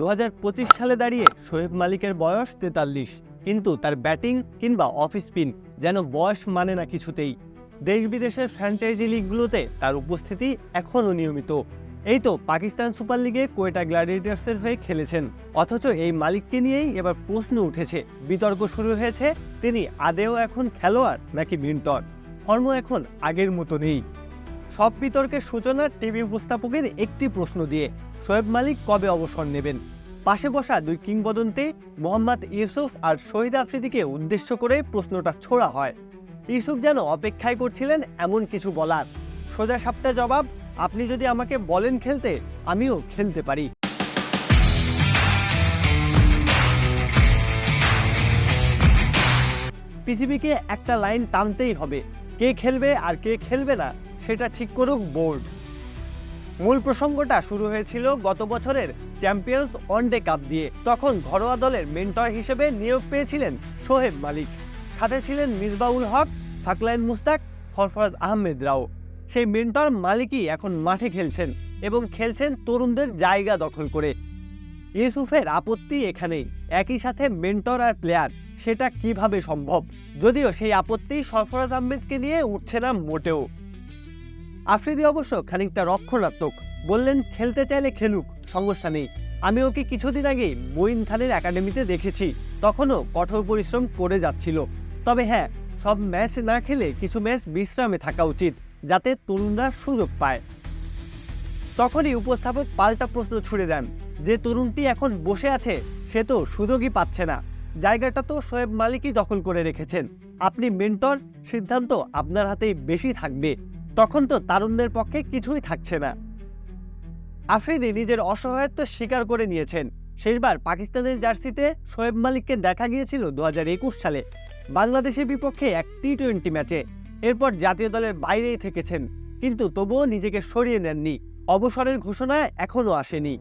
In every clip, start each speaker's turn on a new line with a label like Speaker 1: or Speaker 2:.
Speaker 1: দু হাজার পঁচিশ সালে দাঁড়িয়ে শোয়েব মালিকের বয়স তেতাল্লিশ, কিন্তু তার ব্যাটিং কিংবা অফ স্পিন যেন বয়স মানে না কিছুতেই। দেশ বিদেশের ফ্র্যাঞ্চাইজি লিগগুলোতে তার উপস্থিতি এখনও নিয়মিত। এই তো পাকিস্তান সুপার লিগে কোয়েটা গ্ল্যাডিয়েটার্সের হয়ে খেলেছেন। অথচ এই মালিককে নিয়েই এবার প্রশ্ন উঠেছে। বিতর্ক শুরু হয়েছে, তিনি আদেও এখন খেলোয়াড় নাকি মিন্টন ফর্ম এখন আগের মতো নেই। সব বিতর্কের সূচনা টিভি উপস্থাপকের একটি প্রশ্ন দিয়ে শোয়েব মালিক কবে অবসর নেবেন? পাশে বসা দুই কিংবদন্তি মোহাম্মদ ইউসুফ আর শহীদ আফ্রিদিকে উদ্দেশ্য করে প্রশ্নটা ছোড়া হয়। ইউসুফ যেন অপেক্ষায় করছিলেন এমন কিছু বলার। সোজা সাপটা জবাব, আপনি যদি আমাকে বলেন খেলতে, আমিও খেলতে পারি। পৃথিবীকে একটা লাইন টানতেই হবে। কে খেলবে আর কে খেলবে না, সেটা ঠিক করুক বোর্ড। মূল প্রসঙ্গটা শুরু হয়েছিল গত বছরের চ্যাম্পিয়ন্স ওয়ানডে কাপ দিয়ে। তখন ঘরোয়া দলের মেন্টর হিসেবে নিয়োগ পেয়েছিলেন সোহেব মালিক। সাথে ছিলেন মিসবাউল হক, সাকলাইন মুস্তাক সরফরাজ আহমেদ রাও। সেই মেন্টর মালিকই এখন মাঠে খেলছেন এবং খেলছেন তরুণদের জায়গা দখল করে। ইউসুফের আপত্তি এখানেই। একই সাথে মেন্টর আর প্লেয়ার সেটা কীভাবে সম্ভব? যদিও সেই আপত্তি সরফরাজ আহমেদকে নিয়ে উঠছে না মোটেও। আফ্রিদি অবশ্য খানিকটা রক্ষণাত্মক। বললেন, খেলতে চাইলে খেলুক, সমস্যা নেই। আমি ওকে কিছুদিন আগেই মঈন খানের একাডেমিতে দেখেছি। তখনও কঠোর পরিশ্রম করে যাচ্ছিল। তবে হ্যাঁ সব ম্যাচ না খেলে কিছু ম্যাচ বিশ্রামে থাকা উচিত, যাতে তরুণরা সুযোগ পায়। তখনই উপস্থাপক পাল্টা প্রশ্ন ছুড়ে দেন। যে তরুণটি এখন বসে আছে, সে তো সুযোগই পাচ্ছে না। জায়গাটা তো শোয়েব মালিকই দখল করে রেখেছেন। আপনি মেন্টর, সিদ্ধান্ত আপনার হাতেই বেশি থাকবে। তখন তো তারুণদের পক্ষে কিছুই থাকছে না। আফ্রিদি নিজের অসহায়ত্ব স্বীকার করে নিয়েছেন। শেষবার পাকিস্তানের জার্সিতে শোয়েব মালিককে দেখা গিয়েছিল দু হাজার একুশ সালে। বাংলাদেশের বিপক্ষে এক টি টোয়েন্টি ম্যাচে। এরপর জাতীয় দলের বাইরেই থেকেছেন। কিন্তু তবুও নিজেকে সরিয়ে নেননি। অবসরের ঘোষণা এখনও আসেনি।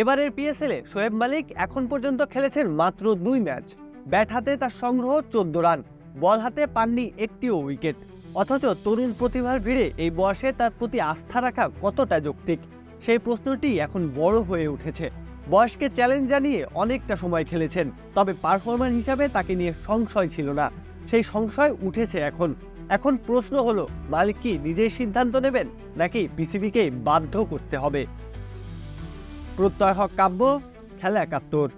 Speaker 1: এবারের পিএসএলে শোয়েব মালিক এখন পর্যন্ত খেলেছেন মাত্র দুই ম্যাচ। ব্যাট হাতে তার সংগ্রহ চোদ্দ রান, বল হাতে পাননি একটিও উইকেট। অথচ তরুণ প্রতিভার ভিড়ে এই বয়সে তার প্রতি আস্থা রাখা কতটা যৌক্তিক? সেই প্রশ্নটি এখন বড় হয়ে উঠেছে। বয়সকে চ্যালেঞ্জ জানিয়ে অনেকটা সময় খেলেছেন, তবে পারফরম্যান্স হিসাবে তাকে নিয়ে সংশয় ছিল না। সেই সংশয় উঠেছে এখন। এখন প্রশ্ন হলো, মালিক কি নিজেই সিদ্ধান্ত নেবেন, নাকি পৃথিবীকে বাধ্য করতে হবে? প্রত্যয় হক কাব্য খেলা একাত্তর।